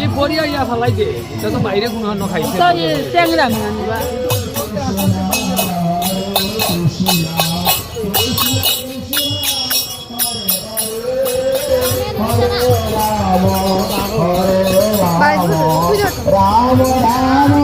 এই ইয়া ফালাই দে। এটা তো বাইরে রাম রাম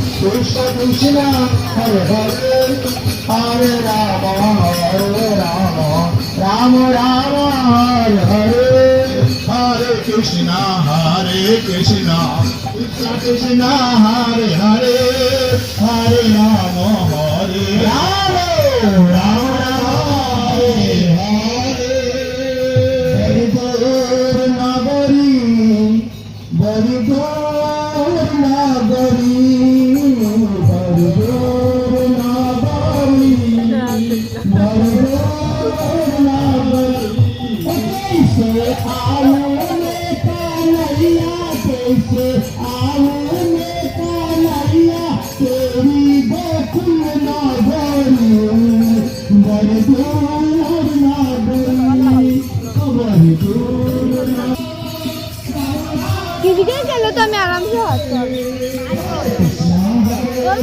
কৃষ্ণ কৃষ্ণ হরে হরে হরে রাম হরে রাম রাম রাম হরে হরে। হরে কৃষ্ণ হরে কৃষ্ণ। কৃষ্ণ কৃষ্ণ হরে হরে হরে রাম হরে রাম। রাম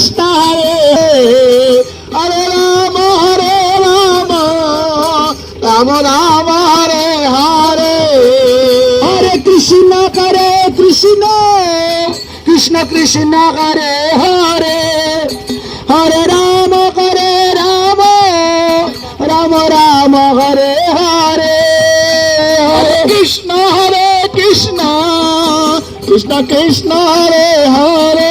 হরে হরে রাম হরে রাম রাম রাম, হরে হরে। হরে কৃষ্ণ করে, কৃষ্ণ কৃষ্ণ কৃষ্ণ করে, হরে। হরে রাম করে, রাম রাম রাম হরে হরে। হরে কৃষ্ণ হরে কৃষ্ণ কৃষ্ণ কৃষ্ণ, হরে হরে।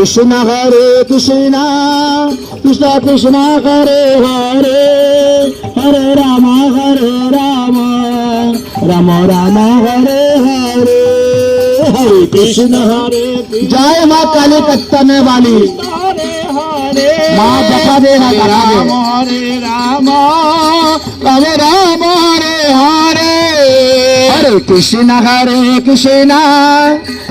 কৃষ্ণ হরে কৃষ্ণ কৃষ্ণ কৃষ্ণ হরে হরে হরে রাম হরে রাম রাম রাম হরে হরে হরে কৃষ্ণ হরে জয় মা কালী কত্তনে বালি মা দেখা দে। রাম হরে রাম রাম রাম হরে হরে। হরে কৃষ্ণ হরে কৃষ্ণ।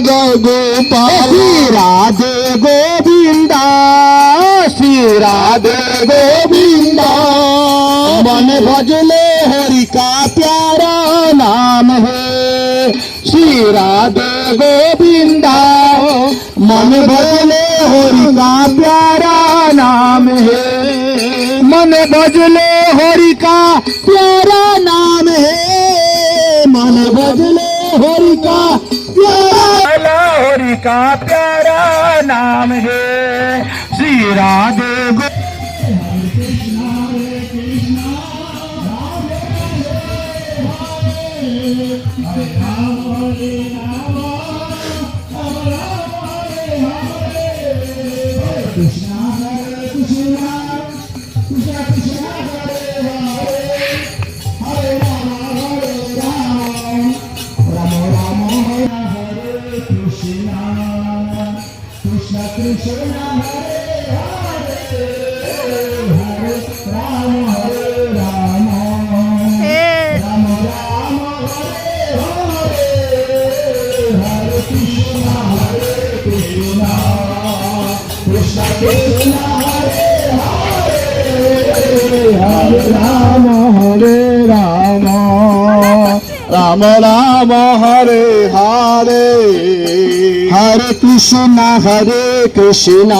गोपाल। राधे गोविंदा श्री राधे गोविंदा। मन भजले हरि का प्यारा नाम है। श्री राधे गोविंदा मन भजले हरि का प्यारा नाम है। मन भजले हरि का प्यारा नाम है। मन भजले हरि का प्यारा का प्यारा नाम है श्री राधे गो Krishna Hare Krishna Krishna Krishna Hare Hare Ram হরে রাম রাম রাম হরে হরে হরে কৃষ্ণ হরে কৃষ্ণ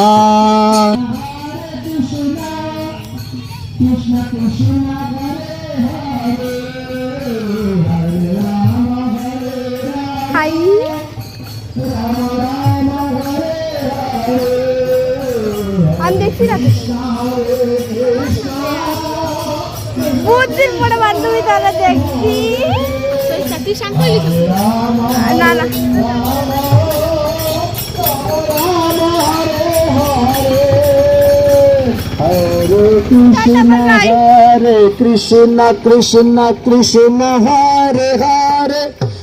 আমি দেখছি না বুঝছিস পরে বান্ধবী তারা দেখছি না না হরে কৃষ্ণ হরে Krishna Krishna Krishna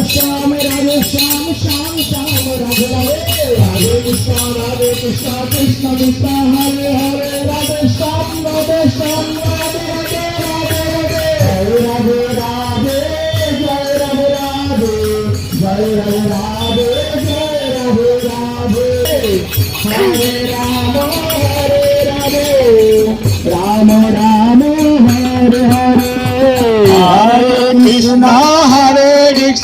Ram Ram Sham Sham Hare Krishna Hare Krishna Krishna Krishna Hare Hare Radhe Sham Radhe Sham Hare Rama Hare Rama Rama Hare Hare Hare Krishna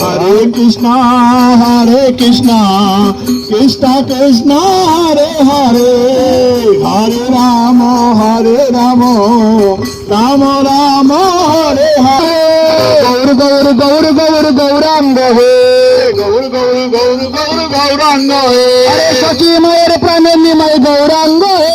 হরে কৃষ্ণ হরে কৃষ্ণ কৃষ্ণ কৃষ্ণ হরে হরে। হরে রাম হরে রাম রাম রাম হরে হরে। গৌর গৌর গৌর গৌর গৌরাঙ্গ হে। গৌর গৌর গৌর গৌর গৌরাঙ্গ হে। সখী মায়ের প্রাণের নিমাই গৌরাঙ্গ হে।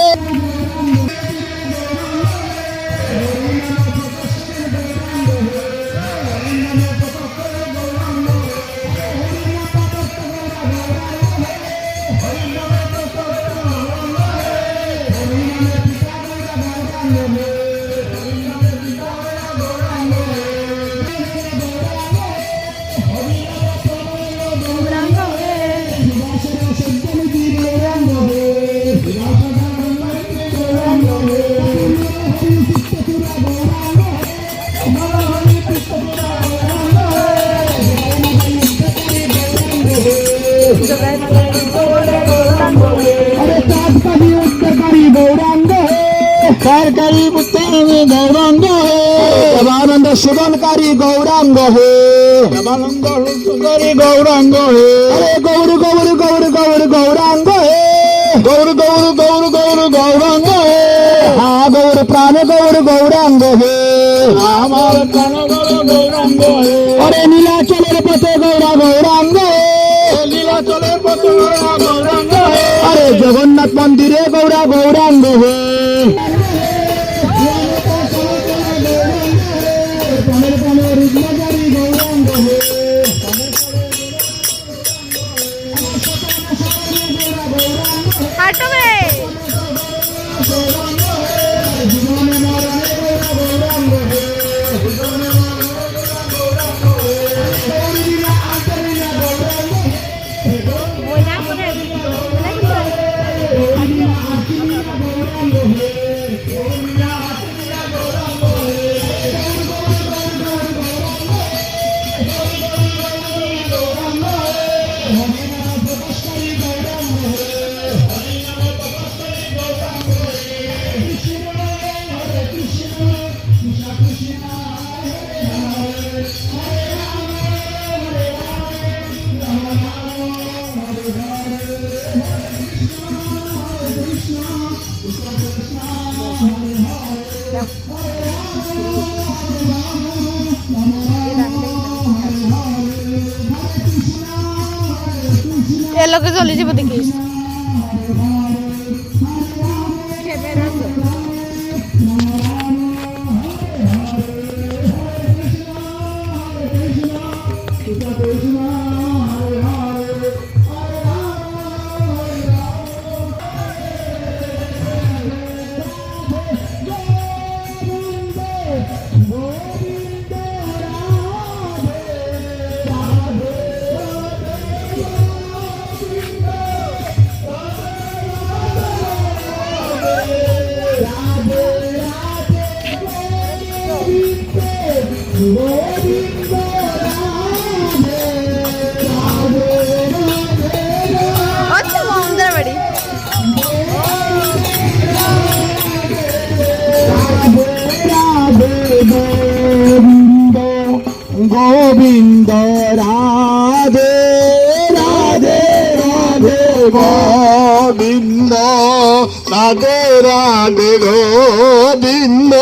উত্তরকারী গৌরাঙ্গ হে দেবানন্দ সুদনকারী গৌরাঙ্গ হে দেবানন্দ সুন্দরী গৌরাঙ্গ হে আরে গৌর গৌর গৌর গৌর গৌরাঙ্গ হে গৌর গৌর গৌর গৌর গৌরাঙ্গ হে হা গৌর প্রাণ গৌর গৌরাঙ্গ হে আমার প্রাণ গৌর গৌরাঙ্গ হে আরে নীলাচলের পথে গৌরা গৌরাঙ্গ হে নীলাচলের পথে গৌরা গৌরাঙ্গ হে আরে জগন্নাথ মন্দিরে গৌরা গৌরাঙ্গ হে です。গোবিন্দ, রাধে রাধে রাধে গোবিন্দ, রাধে রাধে গোবিন্দ,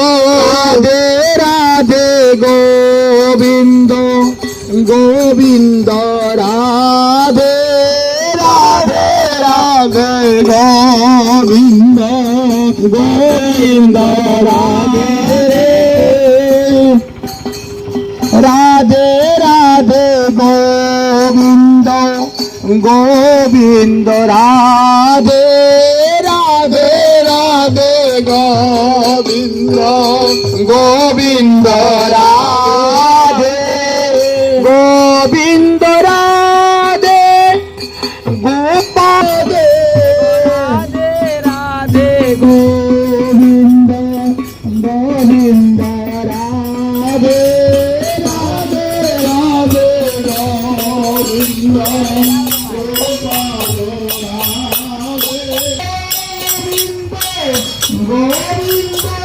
রাধে রাধে গোবিন্দ গোবিন্দ, রাধে রাধে রাধে গোবিন্দ গোবিন্দ, রাধে। গোবিন্দ রাধে রাধে রাধে গোবিন্দ গোবিন্দ রাধে গোবিন্দ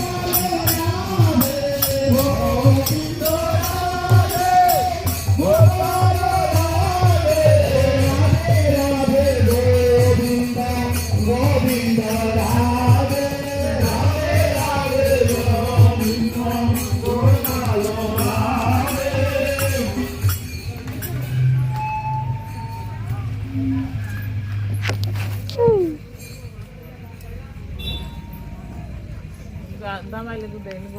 দামাইলে দেয়নি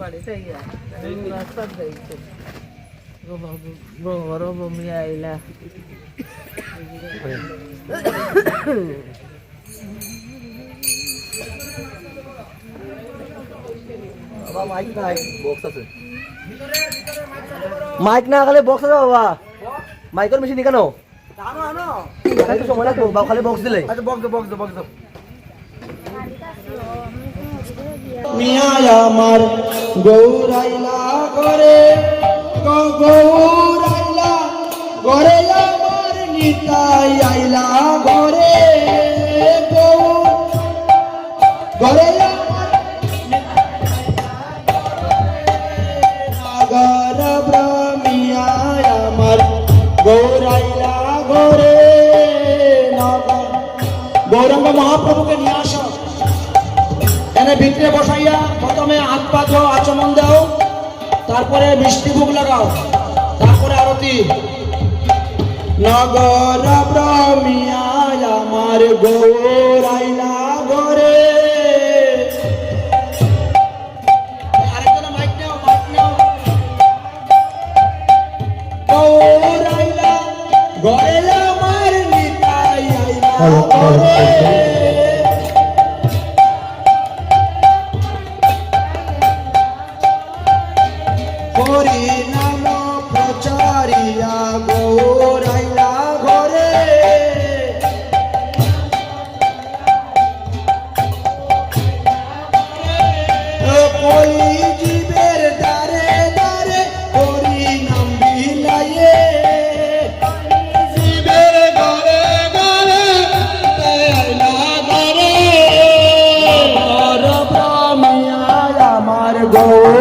বাড়িতে রাস্তা দেয়ছে বড় বমি আইলা মাইক না খালি বক্স আছে বাবা মাইকের মেশিন কেন সময় লাগবে খালি বক্স দিলে মিয়ায় আমার গৌরাইলা করে গৌরাইলা ঘরে আমার নিতাই আইলা ঘরে। গৌর ঘরে গৌরাইলা নাগর, গৌরাঙ্গ মহাপ্রভুকে নিয়ে এনে ভিতরে বসাইয়া প্রথমে হাত পা ধো আচমন দাও তারপরে মিষ্টি ভোগ লাগাও তারপরে আরতি। নগর ব্রহ্মিয়ায় আমার গৌরাইলা ঘরে। আরেকজন মাইক নাও মাইক নাও। গৌরাইলা আমার